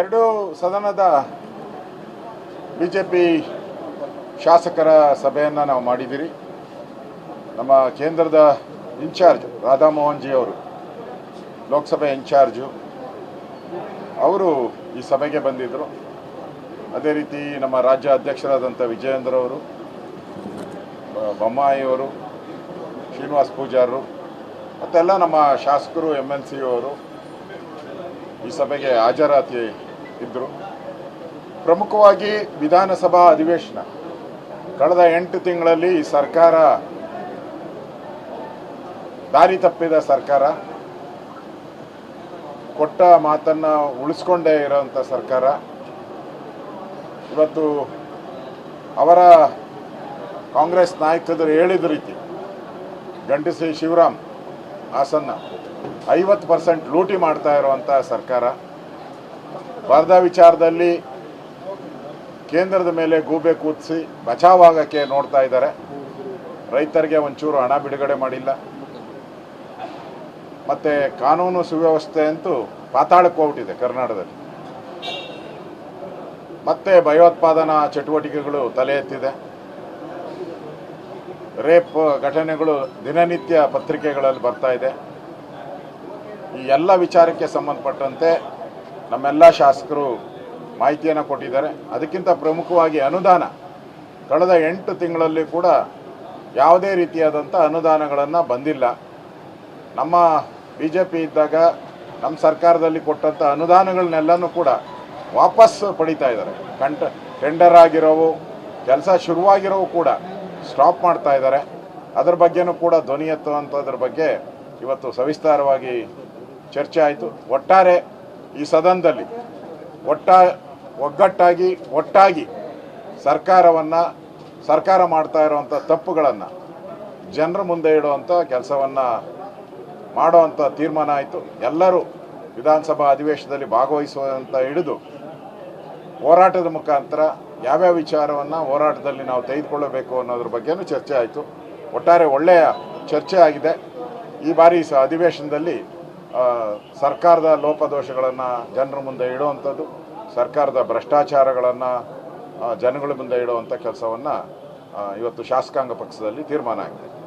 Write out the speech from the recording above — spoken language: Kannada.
ಎರಡು ಸದನದ ಬಿ ಜೆ ಪಿ ಶಾಸಕರ ಸಭೆಯನ್ನು ನಾವು ಮಾಡಿದ್ದೀರಿ. ನಮ್ಮ ಕೇಂದ್ರದ ಇನ್ಚಾರ್ಜ್ ರಾಧಾಮೋಹನ್ ಜಿ ಅವರು, ಲೋಕಸಭೆ ಇನ್ಚಾರ್ಜು ಅವರು ಈ ಸಭೆಗೆ ಬಂದಿದ್ದರು ಅದೇ ರೀತಿ ನಮ್ಮ ರಾಜ್ಯ ಅಧ್ಯಕ್ಷರಾದಂಥ ವಿಜಯೇಂದ್ರ ಅವರು ಬೊಮ್ಮಾಯಿಯವರು ಶ್ರೀನಿವಾಸ್ ಪೂಜಾರರು, ಮತ್ತೆಲ್ಲ ನಮ್ಮ ಶಾಸಕರು ಎಂ ಎಲ್ ಸಿ ಅವರು ಈ ಸಭೆಗೆ ಹಾಜರಾತಿ ಇದ್ದರು ಪ್ರಮುಖವಾಗಿ ವಿಧಾನಸಭಾ ಅಧಿವೇಶನ. ಕಳೆದ ಎಂಟು ತಿಂಗಳಲ್ಲಿ ಈ ಸರ್ಕಾರ ದಾರಿ ತಪ್ಪಿದ ಸರ್ಕಾರ. ಕೊಟ್ಟ ಮಾತನ್ನು ಉಳಿಸ್ಕೊಂಡೇ ಇರೋವಂಥ ಸರ್ಕಾರ. ಇವತ್ತು ಅವರ ಕಾಂಗ್ರೆಸ್ ನಾಯಕರು ಹೇಳಿದ ರೀತಿ ಗಂಡಸಿ ಶಿವರಾಮ್ ಹಾಸನ್ನ ಐವತ್ತು ಪರ್ಸೆಂಟ್ ಲೂಟಿ ಮಾಡ್ತಾ ಇರುವಂಥ ಸರ್ಕಾರ. ಬರ್ದ ವಿಚಾರದಲ್ಲಿ ಕೇಂದ್ರದ ಮೇಲೆ ಗೂಬೆ ಕೂದಿಸಿ ಬಚಾವಾಗಕ್ಕೆ ನೋಡ್ತಾ ಇದ್ದಾರೆ. ರೈತರಿಗೆ ಒಂಚೂರು ಹಣ ಬಿಡುಗಡೆ ಮಾಡಿಲ್ಲ. ಮತ್ತು ಕಾನೂನು ಸುವ್ಯವಸ್ಥೆ ಅಂತೂ ಪಾತಾಳಕ್ಕೆ ಹೋಗ್ಬಿಟ್ಟಿದೆ ಕರ್ನಾಟಕದಲ್ಲಿ. ಮತ್ತೆ ಭಯೋತ್ಪಾದನಾ ಚಟುವಟಿಕೆಗಳು ತಲೆ ಎತ್ತಿದೆ. ರೇಪ್ ಘಟನೆಗಳು ದಿನನಿತ್ಯ ಪತ್ರಿಕೆಗಳಲ್ಲಿ ಬರ್ತಾ ಇದೆ. ಈ ಎಲ್ಲ ವಿಚಾರಕ್ಕೆ ಸಂಬಂಧಪಟ್ಟಂತೆ ನಮ್ಮೆಲ್ಲ ಶಾಸಕರು ಮಾಹಿತಿಯನ್ನು ಕೊಟ್ಟಿದ್ದಾರೆ. ಅದಕ್ಕಿಂತ ಪ್ರಮುಖವಾಗಿ ಅನುದಾನ. ಕಳೆದ ಎಂಟು ತಿಂಗಳಲ್ಲಿ ಕೂಡ ಯಾವುದೇ ರೀತಿಯಾದಂಥ ಅನುದಾನಗಳನ್ನು ಬಂದಿಲ್ಲ. ನಮ್ಮ ಬಿ ಜೆ ಪಿ ಇದ್ದಾಗ ನಮ್ಮ ಸರ್ಕಾರದಲ್ಲಿ ಕೊಟ್ಟಂಥ ಅನುದಾನಗಳನ್ನೆಲ್ಲನೂ ಕೂಡ ವಾಪಸ್ ಪಡಿತಾ ಇದ್ದಾರೆ. ಕಂಟ, ಟೆಂಡರ್ ಆಗಿರೋವು, ಕೆಲಸ ಶುರುವಾಗಿರೋವು ಕೂಡ ಸ್ಟಾಪ್ ಮಾಡ್ತಾ ಇದ್ದಾರೆ. ಅದರ ಬಗ್ಗೆನೂ ಕೂಡ ಧ್ವನಿ ಎತ್ತುವಂಥದ್ರ ಬಗ್ಗೆ ಇವತ್ತು ಸವಿಸ್ತಾರವಾಗಿ ಚರ್ಚೆ ಆಯಿತು. ಒಟ್ಟಾರೆ ಈ ಸದನದಲ್ಲಿ ಒಟ್ಟ, ಒಗ್ಗಟ್ಟಾಗಿ, ಒಟ್ಟಾಗಿ ಸರ್ಕಾರವನ್ನು, ಸರ್ಕಾರ ಮಾಡ್ತಾ ಇರುವಂಥ ತಪ್ಪುಗಳನ್ನು ಜನರ ಮುಂದೆ ಇಡುವಂಥ ಕೆಲಸವನ್ನು ಮಾಡುವಂಥ ತೀರ್ಮಾನ ಆಯಿತು. ಎಲ್ಲರೂ ವಿಧಾನಸಭಾ ಅಧಿವೇಶನದಲ್ಲಿ ಭಾಗವಹಿಸುವಂತ ಹಿಡಿದು ಹೋರಾಟದ ಮುಖಾಂತರ ಯಾವ್ಯಾವ ವಿಚಾರವನ್ನು ಹೋರಾಟದಲ್ಲಿ ನಾವು ತೆಗೆದುಕೊಳ್ಳಬೇಕು ಅನ್ನೋದ್ರ ಬಗ್ಗೆನೂ ಚರ್ಚೆ ಆಯಿತು. ಒಟ್ಟಾರೆ ಒಳ್ಳೆಯ ಚರ್ಚೆ ಆಗಿದೆ. ಈ ಬಾರಿ ಸ ಅಧಿವೇಶನದಲ್ಲಿ ಸರ್ಕಾರದ ಲೋಪದೋಷಗಳನ್ನು ಜನರ ಮುಂದೆ ಇಡುವಂಥದ್ದು, ಸರ್ಕಾರದ ಭ್ರಷ್ಟಾಚಾರಗಳನ್ನು ಜನಗಳ ಮುಂದೆ ಇಡುವಂಥ ಕೆಲಸವನ್ನು ಇವತ್ತು ಶಾಸಕಾಂಗ ಪಕ್ಷದಲ್ಲಿ ತೀರ್ಮಾನ ಆಗಿದೆ